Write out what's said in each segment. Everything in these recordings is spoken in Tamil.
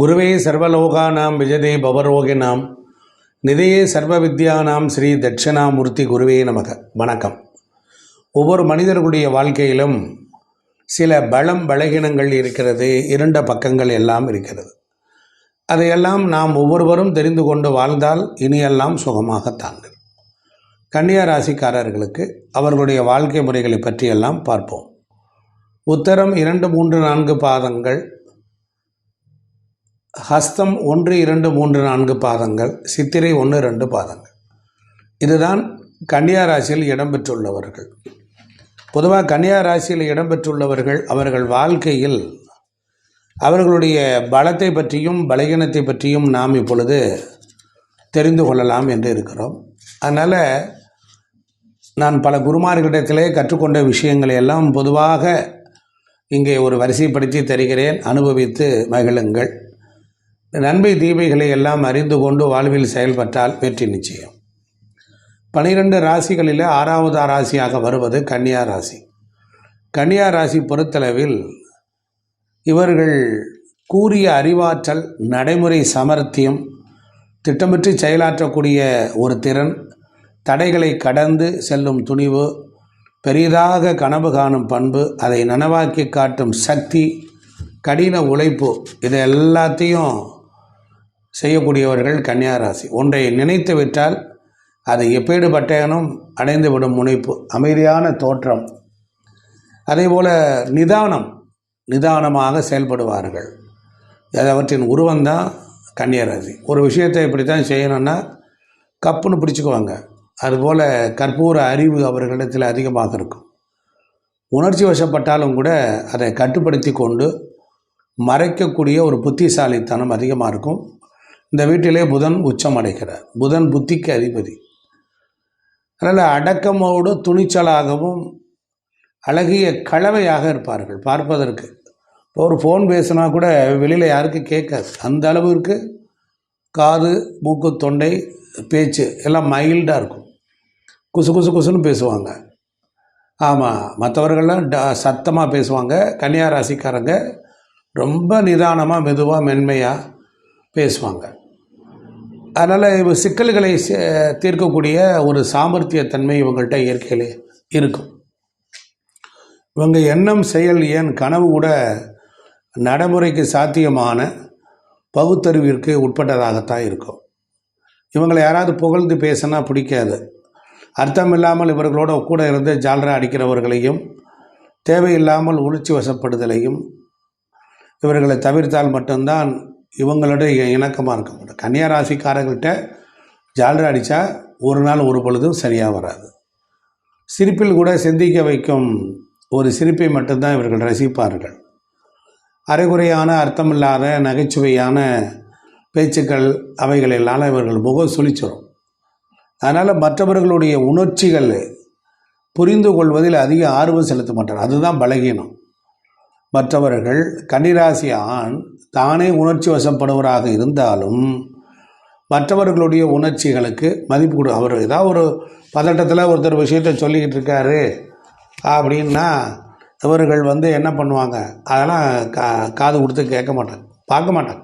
குருவே சர்வலோகானாம் விஜதே பவரோகினாம். நிதையே சர்வ வித்யானாம் ஸ்ரீ தட்சிணாமூர்த்தி குருவே நமக. வணக்கம். ஒவ்வொரு மனிதர்களுடைய வாழ்க்கையிலும் சில பலம் பலகீனங்கள் இருக்கிறது இரண்ட பக்கங்கள் எல்லாம் இருக்கிறது. அதையெல்லாம் நாம் ஒவ்வொருவரும் தெரிந்து கொண்டு வாழ்ந்தால் இனியெல்லாம் சுகமாக தாங்கள் கன்னியா ராசிக்காரர்களுக்கு அவர்களுடைய வாழ்க்கை முறைகளை பற்றியெல்லாம் பார்ப்போம். உத்தரம் இரண்டு மூன்று நான்கு பாதங்கள் ஹஸ்தம் ஒன்று இரண்டு மூன்று நான்கு பாதங்கள் சித்திரை ஒன்று ரெண்டு பாதங்கள். இதுதான் கன்னியா ராசியில் இடம்பெற்றுள்ளவர்கள். பொதுவாக கன்னியா ராசியில் இடம்பெற்றுள்ளவர்கள் அவர்கள் வாழ்க்கையில் அவர்களுடைய பலத்தை பற்றியும் பலகீனத்தை பற்றியும் நாம் இப்பொழுது தெரிந்து கொள்ளலாம் என்று இருக்கிறோம். அதனால் நான் பல குருமார்களிடத்திலே கற்றுக்கொண்ட விஷயங்களை எல்லாம் பொதுவாக இங்கே ஒரு வரிசைப்படுத்தி தருகிறேன். அனுபவித்து மகிழுங்கள். நன்மை தீமைகளை எல்லாம் அறிந்து கொண்டு வாழ்வில் செயல்பட்டால் வெற்றி நிச்சயம். பனிரெண்டு ராசிகளில் ஆறாவது ராசியாக வருவது கன்னியா ராசி. கன்னியா ராசி பொறுத்தளவில் இவர்கள் கூறிய அறிவாற்றல் நடைமுறை சமர்த்தியம் திட்டமிட்டு செயலாற்றக்கூடிய ஒரு திறன் தடைகளை கடந்து செல்லும் துணிவு பெரிதாக கனவு காணும் பண்பு அதை நனவாக்கி காட்டும் சக்தி கடின உழைப்பு இது எல்லாத்தையும் செய்யக்கூடியவர்கள் கன்னியாராசி. ஒன்றை நினைத்து விட்டால் அதை எப்பேடுபட்டேனும் அடைந்து விடும் முனைப்பு. அமைதியான தோற்றம். அதேபோல் நிதானம். நிதானமாக செயல்படுவார்கள். அது அவற்றின் உருவம்தான் கன்னியராசி. ஒரு விஷயத்தை இப்படி தான் செய்யணும்னா கப்புன்னு பிடிச்சிக்குவாங்க. அதுபோல் கற்பூர அறிவு அவர்களிடத்தில் அதிகமாக இருக்கும். உணர்ச்சி வசப்பட்டாலும் கூட அதை கட்டுப்படுத்தி கொண்டு மறைக்கக்கூடிய ஒரு புத்திசாலித்தனம் அதிகமாக இருக்கும். இந்த வீட்டிலே புதன் உச்சம் அடைகிறார் புதன் புத்திக்கு அதிபதி. அதனால் அடக்கமோடு துணிச்சலாகவும் அழகிய கலவையாக இருப்பார்கள். பார்ப்பதற்கு. இப்போ ஒரு ஃபோன் பேசினா கூட வெளியில் யாருக்கும் கேட்காது. அந்த அளவிற்கு காது மூக்கு தொண்டை பேச்சு எல்லாம் மைல்டாக இருக்கும். குசு குசு குசுன்னு பேசுவாங்க. ஆமாம் மற்றவர்கள்லாம் ட சத்தமாக பேசுவாங்க. கன்னியா ராசிக்காரங்க ரொம்ப நிதானமாக மெதுவாக மென்மையாக பேசுவாங்க. அதனால் சிக்கல்களை சே- தீர்க்கக்கூடிய ஒரு சாமர்த்தியத்தன்மை இவங்கள்ட்ட இயற்கையிலே இருக்கும். இவங்க எண்ணம் செயல் ஏன் கனவு கூட நடைமுறைக்கு சாத்தியமான பகுத்தறிவிற்கு உட்பட்டதாகத்தான் இருக்கும். இவங்களை யாராவது புகழ்ந்து பேசினா பிடிக்காது. அர்த்தம் இல்லாமல் இவர்களோட கூட இருந்து ஜால்ரா அடிக்கிறவர்களையும் தேவையில்லாமல் உணர்ச்சி வசப்படுதலையும் இவர்களை தவிர்த்தால் மட்டும்தான் இவங்களுடைய இணக்கமாக இருக்க மாட்டோம் கன்னியா ராசிக்காரங்கள்ட்ட ஜாலரா அடித்தா ஒரு நாள் ஒரு பொழுதும் சரியாக வராது. சிரிப்பில் கூட சிந்திக்க வைக்கும் ஒரு சிரிப்பை மட்டும்தான் இவர்கள் ரசிப்பார்கள். அரைகுறையான அர்த்தமில்லாத நகைச்சுவையான பேச்சுக்கள் அவைகளெல்லாம் இவர்கள் முகம் சுழிச்சிடும் அதனால் மற்றவர்களுடைய உணர்ச்சிகள் புரிந்து கொள்வதில் அதிக ஆர்வம் செலுத்த மாட்டார். அதுதான் பலகீனம். மற்றவர்கள் கன்னிராசி ஆண் தானே உணர்ச்சி வசப்படுவராக இருந்தாலும் மற்றவர்களுடைய உணர்ச்சிகளுக்கு மதிப்பு கொடு அவர் ஏதாவது ஒரு பதட்டத்தில் ஒருத்தர் விஷயத்த சொல்லிக்கிட்டு இருக்காரு அப்படின்னா இவர்கள் வந்து என்ன பண்ணுவாங்க? அதெல்லாம் கா காது கொடுத்து கேட்க மாட்டாங்க பார்க்க மாட்டாங்க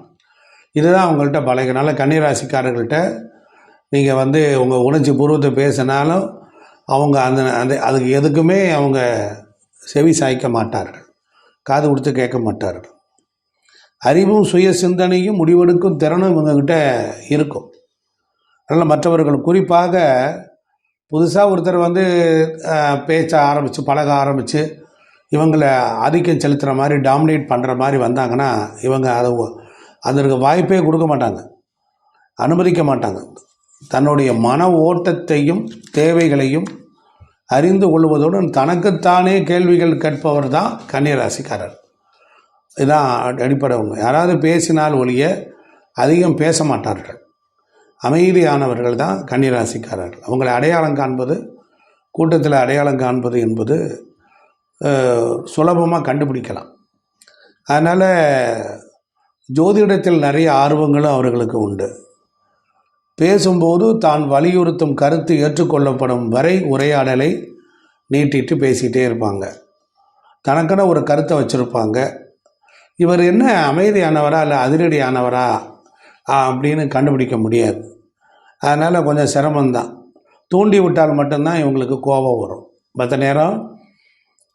இதுதான் அவங்கள்ட்ட பழகினால கன்னிராசிக்காரர்கள்ட்ட நீங்கள் வந்து உங்கள் உணர்ச்சி பூர்வத்தை பேசினாலும் அவங்க அந்த அந்த அதுக்கு எதுக்குமே அவங்க செவி சாய்க்க மாட்டார்கள். காது கொடுத்து கேட்க மாட்டார்கள். அறிவும் சுய சிந்தனையும் முடிவெடுக்கும் திறனும் இவங்கக்கிட்ட இருக்கும். அதனால் மற்றவர்கள் குறிப்பாக புதுசாக ஒருத்தர் வந்து பேச்ச ஆரம்பித்து பழக ஆரம்பித்து இவங்களை ஆதிக்கம் செலுத்துகிற மாதிரி டாமினேட் பண்ணுற மாதிரி வந்தாங்கன்னா இவங்க அதை அதற்கு வாய்ப்பே கொடுக்க மாட்டாங்க. அனுமதிக்க மாட்டாங்க. தன்னுடைய மன ஓட்டத்தையும் தேவைகளையும் அறிந்து கொள்வதோடு தனக்குத்தானே கேள்விகள் கேட்பவர் தான் கன்னியராசிக்காரர் இதுதான் அடிப்படை உண்மை. யாராவது பேசினால் ஒழிய அதிகம் பேச மாட்டார்கள். அமைதியானவர்கள் தான் கன்னிராசிக்காரர்கள். அவங்களை அடையாளம் காண்பது கூட்டத்தில் அடையாளம் காண்பது என்பது சுலபமாக கண்டுபிடிக்கலாம். அதனால் ஜோதிடத்தில் நிறைய ஆர்வங்களும் அவர்களுக்கு உண்டு. பேசும்போது தான் வலியுறுத்தும் கருத்து ஏற்றுக்கொள்ளப்படும் வரை உரையாடலை நீட்டிட்டு பேசிகிட்டே இருப்பாங்க. தனக்குன்னு ஒரு கருத்தை வச்சுருப்பாங்க. இவர் என்ன அமைதியானவரா இல்லை அதிரடியானவரா? அப்படின்னு கண்டுபிடிக்க முடியாது. அதனால் கொஞ்சம் சிரமந்தான் தூண்டி விட்டால் மட்டும்தான் இவங்களுக்கு கோபம் வரும். மற்ற நேரம்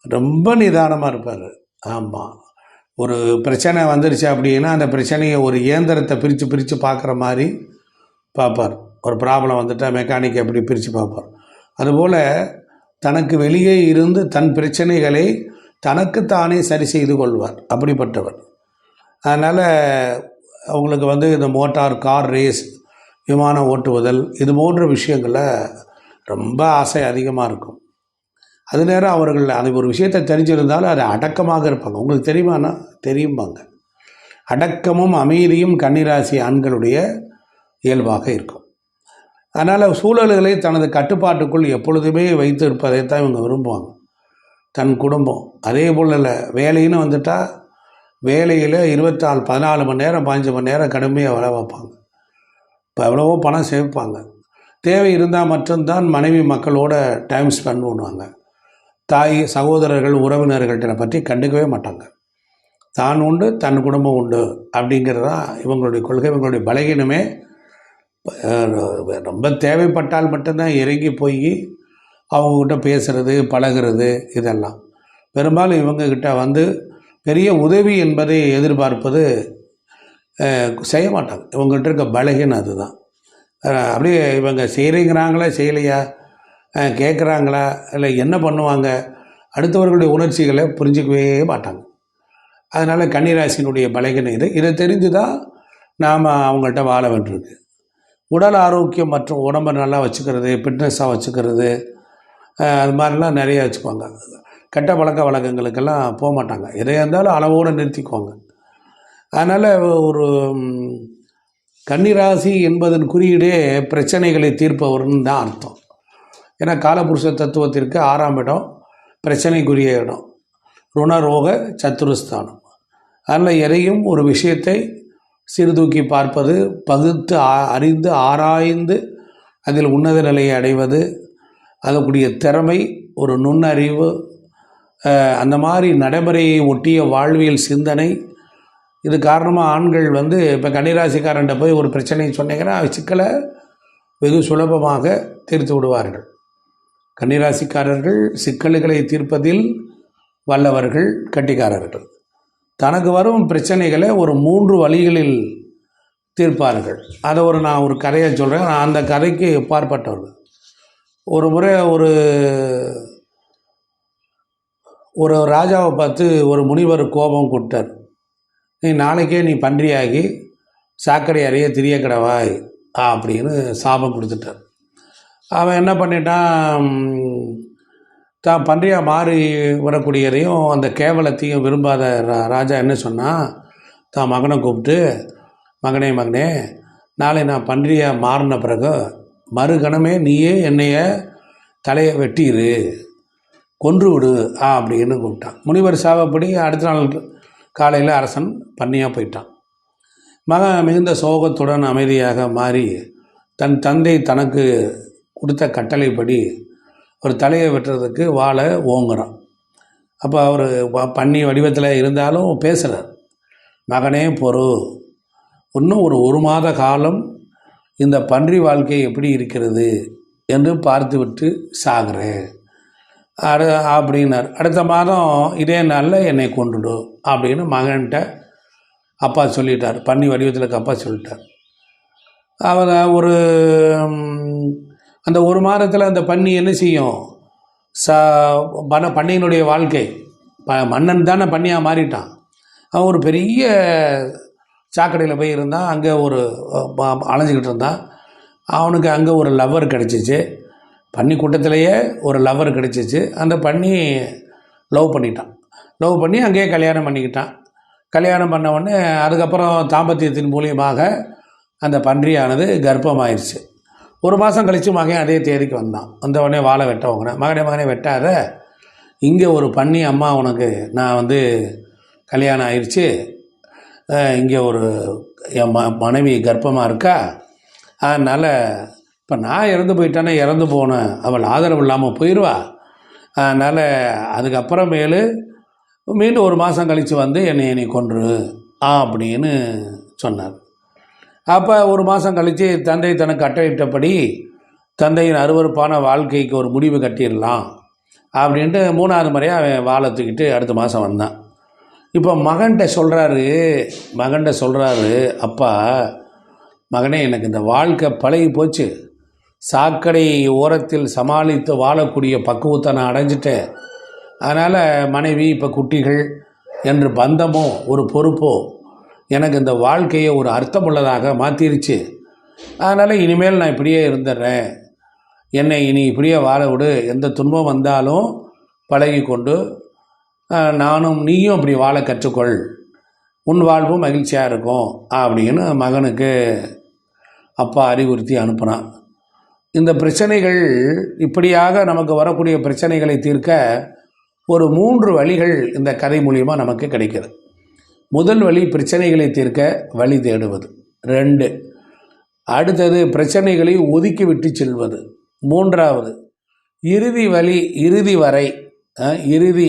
ரொம்ப நிதானமாக இருப்பார். ஆமாம் ஒரு பிரச்சனை வந்துருச்சு அப்படின்னா அந்த பிரச்சனையை ஒரு இயந்திரத்தை பிரித்து பிரித்து பார்க்குற மாதிரி பார்ப்பார். ஒரு ப்ராப்ளம் வந்துட்டால் மெக்கானிக் எப்படி பிரித்து பார்ப்பார். அதுபோல் தனக்கு வெளியே இருந்து தன் பிரச்சனைகளை தனக்குத்தானே சரி செய்து கொள்வார். அப்படிப்பட்டவர். அதனால் அவங்களுக்கு வந்து இந்த மோட்டார் கார் ரேஸ் விமானம் ஓட்டுவதல் இது போன்ற விஷயங்களில் ரொம்ப ஆசை அதிகமாக இருக்கும். அது நேரம் அவர்கள் அது ஒரு விஷயத்தை தெரிஞ்சிருந்தாலும் அது அடக்கமாக இருப்பாங்க. உங்களுக்கு தெரியுமாண்ணா தெரியும்பாங்க. அடக்கமும் அமைதியும் கன்னிராசி ஆண்களுடைய இயல்பாக இருக்கும். அதனால் சூழல்களை தனது கட்டுப்பாட்டுக்குள் எப்பொழுதுமே வைத்து இருப்பதை தான் இவங்க விரும்புவாங்க. தன் குடும்பம். அதே போல் இல்லை வேலைன்னு வந்துட்டால் வேலையில் இருபத்தாலு பதினாலு மணி நேரம் பதினஞ்சு மணி நேரம் கடுமையாக வேலை பார்ப்பாங்க. இப்போ எவ்வளவோ பணம் சேர்ப்பாங்க. தேவை இருந்தால் மட்டும்தான் மனைவி மக்களோட டைம் ஸ்பெண்ட் பண்ணுவாங்க. தாய் சகோதரர்கள் உறவினர்கள்ட்ட பற்றி கண்டுக்கவே மாட்டாங்க. தான் உண்டு தன் குடும்பம் உண்டு அப்படிங்கிறது தான் இவங்களுடைய கொள்கை இவங்களுடைய பலகீனமே ரொம்ப தேவைப்பட்டால் மட்டும்தான் இறங்கி போய் அவங்கக்கிட்ட பேசுகிறது பழகுறது இதெல்லாம். பெரும்பாலும் இவங்கக்கிட்ட வந்து பெரிய உதவி என்பதை எதிர்பார்ப்பது செய்ய மாட்டாங்க இவங்ககிட்ட இருக்க பலகீனம் அதுதான். அப்படியே இவங்க செய்கிறீங்கிறாங்களா செய்யலையா? கேட்குறாங்களா இல்லை என்ன பண்ணுவாங்க? அடுத்தவர்களுடைய உணர்ச்சிகளை புரிஞ்சிக்கவே மாட்டாங்க. அதனால் கன்னிராசினுடைய பலகீனம் இது. இதை தெரிஞ்சு தான் நாம் அவங்கள்ட்ட வாழ வேண்டியிருக்கு. உடல் ஆரோக்கியம் மற்றும் உடம்பை நல்லா வச்சுக்கிறது ஃபிட்னஸாக வச்சுக்கிறது அது மாதிரிலாம் நிறைய வச்சுக்குவாங்க. கெட்ட பழக்க வழக்கங்களுக்கெல்லாம் போக மாட்டாங்க. எதையாக இருந்தாலும் அளவோடு நிறுத்திக்குவாங்க. அதனால் ஒரு கன்னிராசி என்பதன் குறியீடே பிரச்சனைகளை தீர்ப்பவர்னு தான் அர்த்தம். ஏன்னா காலபுருஷ தத்துவத்திற்கு ஆறாம் இடம் பிரச்சனைக்குரிய இடம். ருணரோக சத்துருஸ்தானம். அதனால் எதையும் ஒரு விஷயத்தை சீர்தூக்கி பார்ப்பது பகுத்து அறிந்து ஆராய்ந்து அதில் உன்னத நிலையை அடைவது அதற்குரிய திறமை ஒரு நுண்ணறிவு அந்த மாதிரி நடைமுறையை ஒட்டிய வாழ்வியல் சிந்தனை. இது காரணமாக ஆண்கள் வந்து இப்போ கன்னிராசிக்காரன்ட்ட போய் ஒரு பிரச்சனையை சொன்னீங்கன்னா சிக்கலை வெகு சுலபமாக தீர்த்து விடுவார்கள். கன்னிராசிக்காரர்கள் சிக்கல்களை தீர்ப்பதில் வல்லவர்கள் கட்டிக்காரர்கள். தனக்கு வரும் பிரச்சனைகளை ஒரு மூன்று வழிகளில் தீர்ப்பார்கள். அதை ஒரு நான் ஒரு கதையை சொல்கிறேன் நான் அந்த கதைக்கு எப்பாற்பட்டவர்கள் ஒரு முறை ஒரு ஒரு ராஜாவை பார்த்து ஒரு முனிவர் கோபம் கொடுத்தார் நீ நாளைக்கே நீ பன்றியாகி சாக்கடை அறைய திரிய கிடவாய் அப்படின்னு சாபம் கொடுத்துட்டார். அவன் என்ன பண்ணிட்டான்? தான் பன்றியாக மாறி வரக்கூடியதையும் அந்த கேவலத்தையும் விரும்பாத ரா ராஜா என்ன சொன்னால் தான் மகனை கூப்பிட்டு மகனே மகனே நாளை நான் பன்றியாக மாறின பிறகு மறுகணமே நீயே என்னைய தலையை வெட்டிரு கொன்று விடு ஆ அப்படின்னு கூப்பிட்டான். முனிவர் சாவப்படி அடுத்த நாள் காலையில் அரசன் பண்ணியாக போயிட்டான். மகன் மிகுந்த சோகத்துடன் அமைதியாக மாறி தன் தந்தை தனக்கு கொடுத்த கட்டளைப்படி ஒரு தலையை வெட்டுறதுக்கு வாழை ஓங்குறான். அப்போ அவர் பண்ணி வடிவத்தில் இருந்தாலும் பேசுகிறார் மகனே பொறு. இன்னும் ஒரு ஒரு மாத காலம் இந்த பன்றி வாழ்க்கை எப்படி இருக்கிறது? என்று பார்த்துவிட்டு சாகிறேன் அடு அப்படின்னார். அடுத்த மாதம் இதே நாளில் என்னை கொண்டுடும் அப்படின்னு மகன்கிட்ட அப்பா சொல்லிட்டார். பன்னி வடிவத்தில் அப்பா சொல்லிட்டார். அவர் ஒரு அந்த ஒரு மாதத்தில் அந்த பன்னி என்ன செய்யும்? ச பண பண்ணையினுடைய வாழ்க்கை. ப மன்னன் தானே பன்னியாக மாறிட்டான். அவன் ஒரு பெரிய சாக்கடையில் போய் இருந்தான். அங்கே ஒரு அலைஞ்சிக்கிட்டு இருந்தான். அவனுக்கு அங்கே ஒரு லவ்வர் கிடச்சிச்சு. பன்னி கூட்டத்திலேயே ஒரு லவ்வர் கிடச்சிச்சு. அந்த பன்னி லவ் பண்ணிட்டான். லவ் பண்ணி அங்கேயே கல்யாணம் பண்ணிக்கிட்டான். கல்யாணம் பண்ண உடனே அதுக்கப்புறம் தாம்பத்தியத்தின் மூலியமாக அந்த பன்றியானது கர்ப்பமாயிருச்சு. ஒரு மாதம் கழித்து மகன் அதே தேதிக்கு வந்தான். வந்த உடனே வாழை வெட்ட மகனே மகனே வெட்டாத. இங்கே ஒரு பன்னி அம்மா உனக்கு நான் வந்து கல்யாணம் ஆயிடுச்சு இங்கே ஒரு என் ம மனைவி கர்ப்பமாக இருக்கா? அதனால் இப்போ நான் இறந்து போயிட்டானே இறந்து போனேன் அவள் ஆதரவு இல்லாமல் போயிடுவா அதனால் அதுக்கப்புறமேலு மீண்டும் ஒரு மாதம் கழித்து வந்து என்னை நீ கொன்று அப்படின்னு சொன்னார். அப்போ ஒரு மாதம் கழித்து தந்தை தனக்கு கட்டளையிட்டபடி தந்தையின் அருவருப்பான வாழ்க்கைக்கு ஒரு முடிவு கட்டிடலாம் அப்படின்ட்டு மூணாவது முறையாக அவன் வாழை தூக்கிட்டு அடுத்த மாதம் வந்தான். இப்போ மகன்கிட்ட சொல்கிறாரு மகன்கிட்ட சொல்கிறாரு அப்பா மகனே எனக்கு இந்த வாழ்க்கை பழகி போச்சு. சாக்கடை ஓரத்தில் சமாளித்து வாழக்கூடிய பக்குவத்தை நான் அடைஞ்சிட்டேன். அதனால் மனைவி இப்போ குட்டிகள் என்று பந்தமோ ஒரு பொறுப்போ எனக்கு இந்த வாழ்க்கையை ஒரு அர்த்தமுள்ளதாக மாற்றிருச்சு அதனால் இனிமேல் நான் இப்படியே இருந்துடுறேன். என்னை இனி இப்படியே வாழ விடு. எந்த துன்பம் வந்தாலும் பழகி கொண்டு நானும் நீயும் அப்படி வாழ கற்றுக்கொள். உன் வாழ்வும் மகிழ்ச்சியாக இருக்கும் அப்படின்னு மகனுக்கு அப்பா அறிவுறுத்தி அனுப்புனான். இந்த பிரச்சனைகள் இப்படியாக நமக்கு வரக்கூடிய பிரச்சனைகளை தீர்க்க ஒரு மூன்று வழிகள் இந்த கதை மூலியமாக நமக்கு கிடைக்கிறது. முதல் வழி பிரச்சனைகளை தீர்க்க வழி தேடுவது. ரெண்டு அடுத்தது பிரச்சனைகளை ஒதுக்கிவிட்டு செல்வது. மூன்றாவது இறுதி வழி இறுதி வரை இறுதி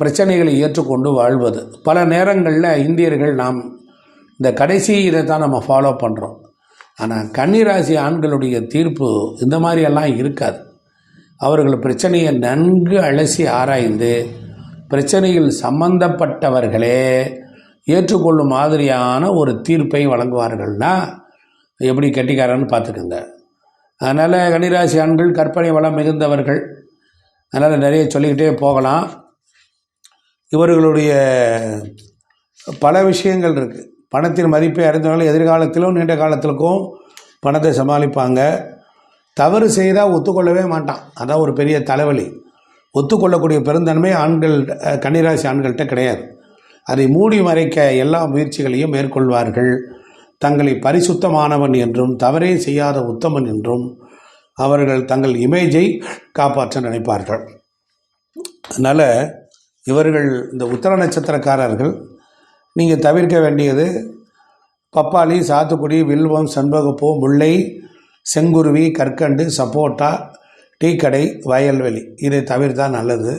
பிரச்சனைகளை ஏற்றுக்கொண்டு வாழ்வது. பல நேரங்களில் இந்தியர்கள் நாம் இந்த கடைசி இதை தான் நம்ம ஃபாலோ பண்ணுறோம் ஆனால் கன்னிராசி ஆண்களுடைய தீர்ப்பு இந்த மாதிரியெல்லாம் இருக்காது. அவர்கள் பிரச்சனையை நன்கு அலசி ஆராய்ந்து பிரச்சனையில் சம்பந்தப்பட்டவர்களே ஏற்றுக்கொள்ளும் மாதிரியான ஒரு தீர்ப்பை வழங்குவார்கள்னா எப்படி கெட்டிக்காரன்னு பார்த்துக்குங்க. அதனால் கன்னிராசி ஆண்கள் கற்பனை வளம் மிகுந்தவர்கள். அதனால் நிறைய சொல்லிக்கிட்டே போகலாம். இவர்களுடைய பல விஷயங்கள் இருக்குது பணத்தின் மதிப்பை அறிந்தவர்கள் எதிர்காலத்திலும் நீண்ட காலத்திற்கும் பணத்தை சமாளிப்பாங்க. தவறு செய்தால் ஒத்துக்கொள்ளவே மாட்டான். அதான் ஒரு பெரிய தலைவலி. ஒத்துக்கொள்ளக்கூடிய பெருந்தன்மை ஆண்கள் கன்னிராசி ஆண்கள்கிட்ட கிடையாது. அதை மூடி மறைக்க எல்லா முயற்சிகளையும் மேற்கொள்வார்கள். தங்களை பரிசுத்தமானவன் என்றும் தவறே செய்யாத உத்தமன் என்றும் அவர்கள் தங்கள் இமேஜை காப்பாற்ற நினைப்பார்கள். அதனால் இவர்கள் இந்த உத்தர நட்சத்திரக்காரர்கள் நீங்கள் தவிர்க்க வேண்டியது பப்பாளி சாத்துக்குடி வில்வம் செண்பகப்பூ முல்லை செங்குருவி கற்கண்டு சப்போட்டா டீக்கடை வயல்வெளி இதை தவிர்த்தால் நல்லது.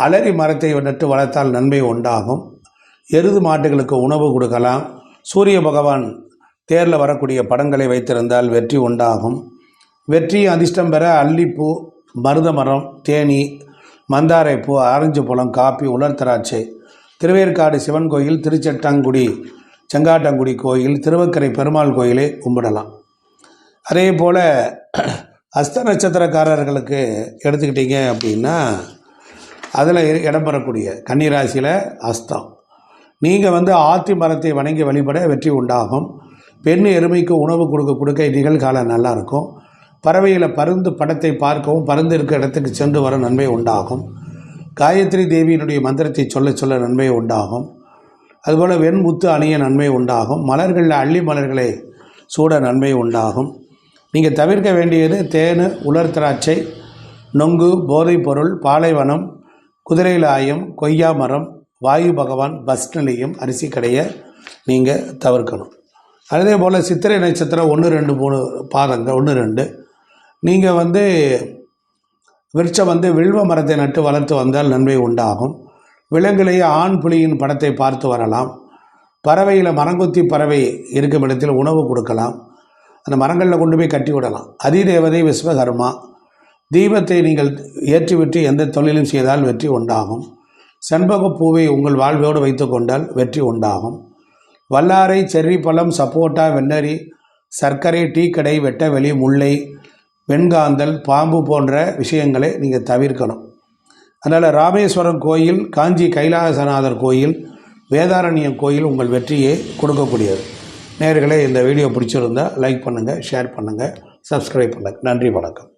அலரி மரத்தை நட்டு வளர்த்தால் நன்மை உண்டாகும். எருது மாட்டுகளுக்கு உணவு கொடுக்கலாம். சூரிய பகவான் தேரில் வரக்கூடிய படங்களை வைத்திருந்தால் வெற்றி உண்டாகும். வெற்றி அதிர்ஷ்டம் பெற அல்லிப்பூ மருத மரம் தேனி மந்தாரைப்பூ ஆரஞ்சு பழம் காப்பி உலர் திராட்சை திருவேற்காடு சிவன் கோயில் திருச்செட்டாங்குடி செங்காட்டங்குடி கோயில் திருவக்கரை பெருமாள் கோயிலை கும்பிடலாம். அதே போல் அஸ்த நட்சத்திரக்காரர்களுக்கு எடுத்துக்கிட்டீங்க அப்படின்னா அதில் இடம்பெறக்கூடிய கன்னிராசியில் அஸ்தம். நீங்கள் வந்து ஆத்தி மரத்தை வணங்கி வழிபட வெற்றி உண்டாகும். பெண் எருமைக்கு உணவு கொடுக்க கொடுக்க நிகழ்காலம் நல்லாயிருக்கும் பறவையில் பருந்து படத்தை பார்க்கவும் பருந்து இருக்கிற இடத்துக்கு சென்று வர நன்மை உண்டாகும். காயத்ரி தேவியினுடைய மந்திரத்தை சொல்ல சொல்ல நன்மை உண்டாகும். அதுபோல் வெண்முத்து அணிய நன்மை உண்டாகும். மலர்களில் அள்ளி மலர்களை சூட நன்மை உண்டாகும். நீங்கள் தவிர்க்க வேண்டியது தேனு உலர் திராட்சை நொங்கு போதைப் பொருள் பாலைவனம் குதிரைலாயம் கொய்யா மரம் வாயு பகவான் பஸ் நிலையம் அரிசி கடையை நீங்கள் தவிர்க்கணும். அதே போல் சித்திரை நட்சத்திரம் ஒன்று ரெண்டு மூணு பாதங்கள் ஒன்று ரெண்டு. நீங்கள் வந்து விருட்சம் வந்து வில்வ மரத்தை நட்டு வளர்த்து வந்தால் நன்மை உண்டாகும். விலங்குலேயே ஆண் புலியின் படத்தை பார்த்து வரலாம். பறவையில் மரங்கொத்தி பறவை இருக்கும் இடத்தில் உணவு கொடுக்கலாம். அந்த மரங்களில் கொண்டு போய் கட்டி விடலாம். அதிதேவதை விஸ்வகர்மா. தீபத்தை நீங்கள் ஏற்றிவிட்டு எந்த தொழிலும் செய்தால் வெற்றி உண்டாகும். செண்பக பூவை உங்கள் வாழ்வோடு வைத்து கொண்டால் வெற்றி உண்டாகும். வல்லாரை செர்ரி பழம் சப்போட்டா வெள்ளரி சர்க்கரை டீக்கடை வெட்டவெளி முல்லை வெண்காந்தல் பாம்பு போன்ற விஷயங்களை நீங்கள் தவிர்க்கணும். அதனால் ராமேஸ்வரம் கோயில் காஞ்சி கைலாசநாதர் கோயில் வேதாரண்யம் கோயில் உங்கள் வெற்றியை கொடுக்கக்கூடியது. நேர்களே இந்த வீடியோ பிடிச்சிருந்தா லைக் பண்ணுங்கள் ஷேர் பண்ணுங்கள் சப்ஸ்கிரைப் பண்ணுங்கள் நன்றி வணக்கம்.